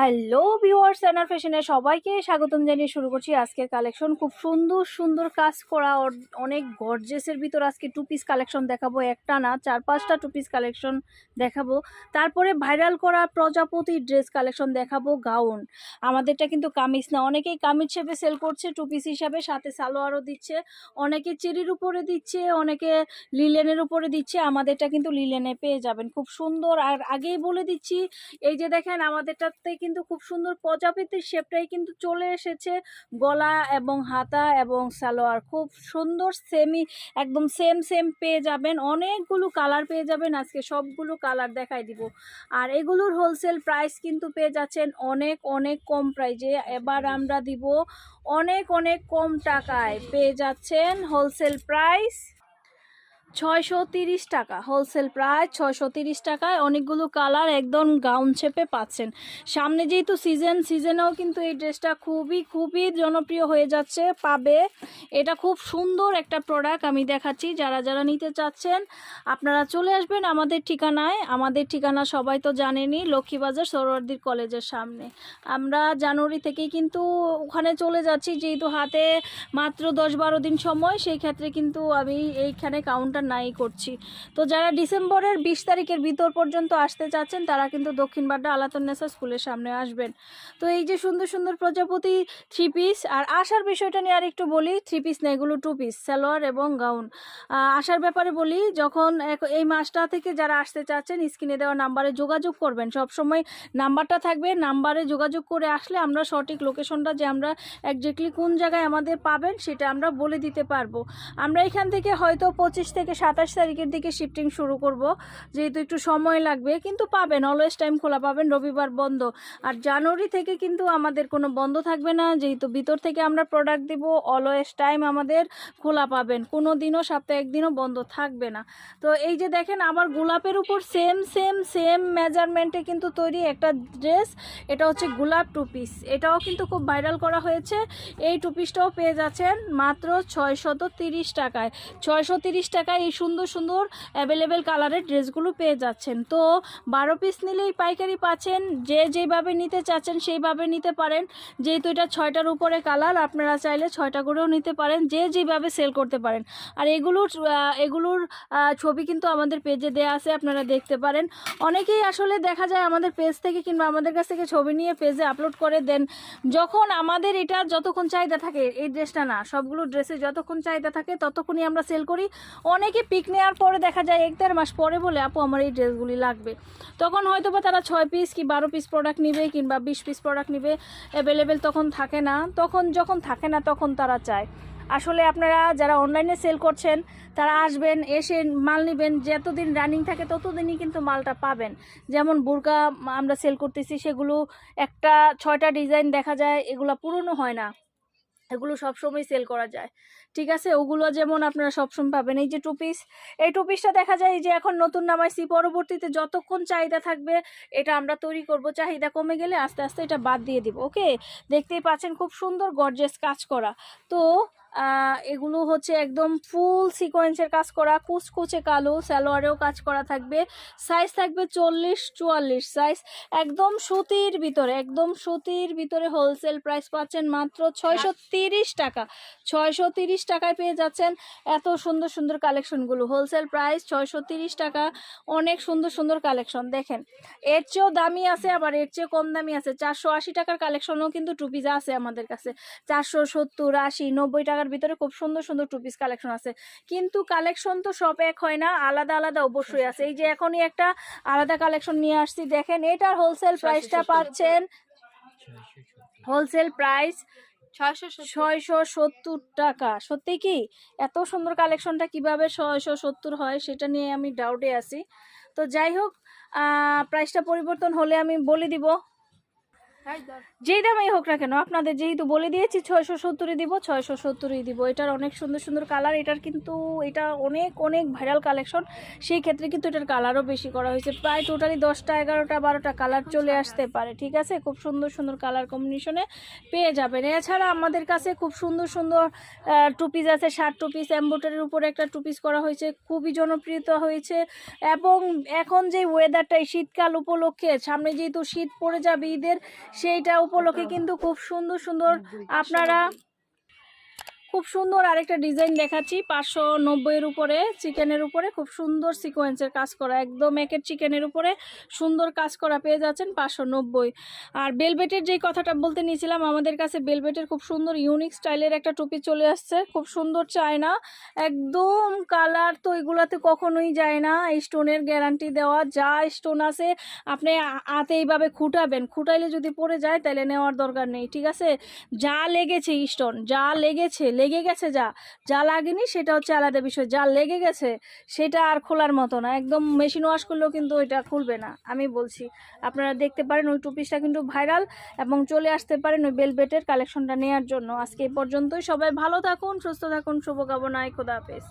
Hello viewers অ্যানার ফ্যাশনে সবাইকে স্বাগতম জানিয়ে শুরু করছি আজকের কালেকশন খুব সুন্দর সুন্দর কাজ করা অনেক গর্জেসের ভিতর আজকে টু পিস কালেকশন দেখাবো, একটা না, চার পাঁচটা টু পিস কালেকশন দেখাবো। তারপরে ভাইরাল করা প্রজাপতি ড্রেস কালেকশন দেখাবো গাউন আমাদেরটা কিন্তু কামিজ না, অনেকেই কামিজ হিসেবে সেল করছে টু পিস হিসাবে, সাথে সালোয়ারও দিচ্ছে, অনেকে চেরির উপরে দিচ্ছে, অনেকে লিলেনের উপরে দিচ্ছে, আমাদেরটা কিন্তু লিলেনে পেয়ে যাবেন। খুব সুন্দর, আর আগেই বলে দিচ্ছি, এই যে দেখেন, আমাদেরটাতে কিন্তু খুব সুন্দর প্রজাপতির শেপটাই কিন্তু চলে এসেছে। গলা এবং হাতা এবং সালোয়ার খুব সুন্দর সেমি একদম সেম সেম পেয়ে যাবেন। অনেকগুলো কালার পেয়ে যাবেন। আজকে সবগুলো কালার দেখাই দিব। আর এগুলোর হোলসেল প্রাইস কিন্তু পেয়ে যাচ্ছেন অনেক অনেক কম প্রাইজে এবার আমরা দিব অনেক অনেক কম টাকায়। পেয়ে যাচ্ছেন হোলসেল প্রাইস ছয়শো তিরিশ টাকা। হোলসেল প্রাইস ছয়শো তিরিশ টাকায় অনেকগুলো কালার একদম গাউন শেপে পাচ্ছেন। সামনে যেহেতু সিজন সিজনেও কিন্তু এই ড্রেসটা খুবই খুবই জনপ্রিয় হয়ে যাচ্ছে, পাবে। এটা খুব সুন্দর একটা প্রোডাক্ট আমি দেখাচ্ছি, যারা যারা নিতে চাচ্ছেন, আপনারা চলে আসবেন আমাদের ঠিকানায়। আমাদের ঠিকানা সবাই তো জানেনই, লক্ষ্মীবাজার সরোয়ার্দির কলেজের সামনে। আমরা জানুয়ারি থেকেই কিন্তু ওখানে চলে যাচ্ছি, যেহেতু হাতে মাত্র দশ বারো দিন সময়, সেই ক্ষেত্রে কিন্তু আমি এইখানে কাউন্টার নাই করছি। তো যারা ডিসেম্বরের বিশ তারিখের ভিতর পর্যন্ত আসতে চাচ্ছেন, তারা কিন্তু দক্ষিণ বাড্ডা আলাতন্নেসা স্কুলের সামনে আসবেন। তো এই যে সুন্দর সুন্দর প্রজাপতি থ্রি পিস আর আসার বিষয়টা নিয়ে আর একটু বলি থ্রি পিস না, এগুলো টু পিস সালোয়ার এবং গাউন। আসার ব্যাপারে বলি, যখন এই মাসটা থেকে যারা আসতে চাচ্ছেন, স্ক্রিনে দেওয়া নাম্বারে যোগাযোগ করবেন। সব সময় নাম্বারটা থাকবে, নাম্বারে যোগাযোগ করে আসলে আমরা সঠিক লোকেশনটা যে আমরা একজাক্টলি কোন জায়গায় আমাদের পাবেন, সেটা আমরা বলে দিতে পারব। আমরা এখান থেকে হয়তো পঁচিশ থেকে সাতাশ তারিখের দিকে শিফটিং শুরু করব। যেহেতু একটু সময় লাগবে, কিন্তু পাবেন অলওয়েজ টাইম খোলা পাবেন, রবিবার বন্ধ। আর জানুয়ারি থেকে কিন্তু আমাদের কোনো বন্ধ থাকবে না, যেহেতু ভিতর থেকে আমরা প্রোডাক্ট দিব অলওয়েজ টাইম আমাদের খোলা পাবেন। কোনো দিনও, সপ্তাহে একদিনও বন্ধ থাকবে না। তো এই যে দেখেন, আবার গোলাপের উপর সেম সেম সেম মেজারমেন্টে কিন্তু তৈরি একটা ড্রেস এটা হচ্ছে গোলাপ টু পিস এটাও কিন্তু খুব ভাইরাল করা হয়েছে। এই টু পিসটাও পেয়ে যাচ্ছেন মাত্র ছয়শত তিরিশ টাকায়। ছয়শো তিরিশ টাকায় এই সুন্দর সুন্দর অ্যাভেলেবেল কালারের ড্রেসগুলো পেয়ে যাচ্ছেন। তো বারো পিস নিলেই পাইকারি পাচ্ছেন, যে যেভাবে নিতে চাচ্ছেন সেইভাবে নিতে পারেন। যেহেতু এটা ছয়টার উপরে কালার আপনারা চাইলে ছয়টা করেও নিতে পারেন, যে যেভাবে সেল করতে পারেন। আর এগুলোর এগুলোর ছবি কিন্তু আমাদের পেজে দেওয়া আছে, আপনারা দেখতে পারেন। অনেকেই আসলে দেখা যায় আমাদের পেজ থেকে কিংবা আমাদের কাছ থেকে ছবি নিয়ে পেজে আপলোড করে দেন। যখন আমাদের এটা যতক্ষণ চাহিদা থাকে, এই ড্রেসটা না, সবগুলো ড্রেসে যতক্ষণ চাহিদা থাকে, ততক্ষণই আমরা সেল করি। অনেকে পিক নেওয়ার পরে দেখা যায় এক দেড় মাস পরে বলে, আপু, আমার এই ড্রেসগুলি লাগবে। তখন হয়তো বা তারা ছয় পিস কি বারো পিস প্রোডাক্ট নিবে কিংবা বিশ পিস প্রোডাক্ট নিবে অ্যাভেলেবেল তখন থাকে না। তখন যখন থাকে না, তখন তারা চায়। আসলে আপনারা যারা অনলাইনে সেল করছেন, তারা আসবেন, এসে মাল নেবেন, যতদিন রানিং থাকে ততদিনই কিন্তু মালটা পাবেন। যেমন বোরকা আমরা সেল করতেছি, সেগুলো একটা ছয়টা ডিজাইন দেখা যায়, এগুলো পুরনো হয় না। এগুলো সবসময় সেল করা যায়। ঠিক আছে? ওগুলো যেমন আপনারা সবসময় পাবেন। এই যে টু পিস এই টু পিসটা দেখা যায় যে এখন নতুন নামাইছি, পরবর্তীতে যতক্ষণ চাহিদা থাকবে এটা আমরা তৈরি করব। চাহিদা কমে গেলে আস্তে আস্তে এটা বাদ দিয়ে দিব ওকে দেখতেই পাচ্ছেন খুব সুন্দর গর্জেস কাজ করা। তো এগুলো হচ্ছে একদম ফুল সিকোয়েন্সের কাজ করা, কুচকুচে কালো স্যালোয়ারেও কাজ করা থাকবে। সাইজ থাকবে চল্লিশ, চুয়াল্লিশ সাইজ একদম সুতির ভিতরে, একদম সুতির ভিতরে হোলসেল প্রাইস পাচ্ছেন মাত্র ছয়শো টাকা। ছয়শো টাকায় পেয়ে যাচ্ছেন এত সুন্দর সুন্দর কালেকশনগুলো হোলসেল প্রাইস ছয়শো টাকা। অনেক সুন্দর সুন্দর কালেকশন দেখেন। এর চেয়েও দামি আছে, আবার এর চেয়ে কম দামি আছে। চারশো আশি টাকার কালেকশনও কিন্তু টুপিজ আছে আমাদের কাছে। চারশো সত্তর, আশি, নব্বই টাকার ভিতরে খুব সুন্দর সুন্দর টুপিস কালেকশন আছে। কিন্তু কালেকশন তো সব এক হয় না আলাদা আলাদা অবশ্যই আছে। এই যে এখনই একটা আলাদা কালেকশন নিয়ে আসছি দেখেন এটার হোলসেল প্রাইসটা পাচ্ছেন। হোলসেল প্রাইস ছয়শো ছয়শো সত্তর টাকা। সত্যি কি? এত সুন্দর কালেকশনটা কীভাবে ছয়শো সত্তর হয় সেটা নিয়ে আমি ডাউটে আছি। তো যাই হোক প্রাইসটা পরিবর্তন হলে আমি বলে দিব। যেই দামেই হোক না কেন, আপনাদের যেহেতু বলে দিয়েছি ছয়শো সত্তরই দিব, ছয়শো সত্তরই দিব। এটার অনেক সুন্দর সুন্দর কালার এটার কিন্তু এটা অনেক অনেক ভাইরাল কালেকশন সেই ক্ষেত্রে কিন্তু এটার কালারও বেশি করা হয়েছে। প্রায় টোটালি দশটা, এগারোটা, বারোটা কালার চলে আসতে পারে, ঠিক আছে? খুব সুন্দর সুন্দর কালার কম্বিনেশনে পেয়ে যাবেন। এছাড়া আমাদের কাছে খুব সুন্দর সুন্দর টু পিস আছে, ষাট টু পিস উপরে একটা টু পিস করা হয়েছে, খুবই জনপ্রিয়তা হয়েছে। এবং এখন যে ওয়েদারটা এই শীতকাল উপলক্ষে, সামনে যেহেতু শীত পড়ে যাবে, ঈদের সেইটা উপলক্ষে কিন্তু খুব সুন্দর সুন্দর আপনারা খুব সুন্দর আরেকটা ডিজাইন দেখাচ্ছি। পাঁচশো নব্বইয়ের উপরে, চিকেনের উপরে খুব সুন্দর সিকোয়েন্সের কাজ করা, একদম একের চিকেনের উপরে সুন্দর কাজ করা পেয়ে যাচ্ছেন পাঁচশো নব্বই। আর বেলবেটের যে কথাটা বলতে নিয়েছিলাম, আমাদের কাছে বেলবেটের খুব সুন্দর ইউনিক স্টাইলের একটা টুপি চলে আসছে, খুব সুন্দর চায়না। একদম কালার তো এগুলাতে কখনোই যায় না স্টোনের গ্যারান্টি দেওয়া, যা স্টোন আছে, আপনি হাতে এইভাবে খুঁটাবেন, খুঁটাইলে যদি পড়ে যায় তাহলে নেওয়ার দরকার নেই, ঠিক আছে? যা লেগেছে স্টোন, যা লেগেছে লেগে গেছে যা যা লাগেনি সেটা হচ্ছে আলাদা বিষয়। যা লেগে গেছে সেটা আর খোলার মতো না, একদম মেশিন ওয়াশ করলেও কিন্তু ওইটা খুলবে না, আমি বলছি। আপনারা দেখতে পারেন ওই টুপিসটা কিন্তু ভাইরাল এবং চলে আসতে পারেন ওই বেলবেটের কালেকশনটা নেওয়ার জন্য। আজকে এই পর্যন্তই, সবাই ভালো থাকুন, সুস্থ থাকুন, শুভকামনায়, খোদা হাফেজ।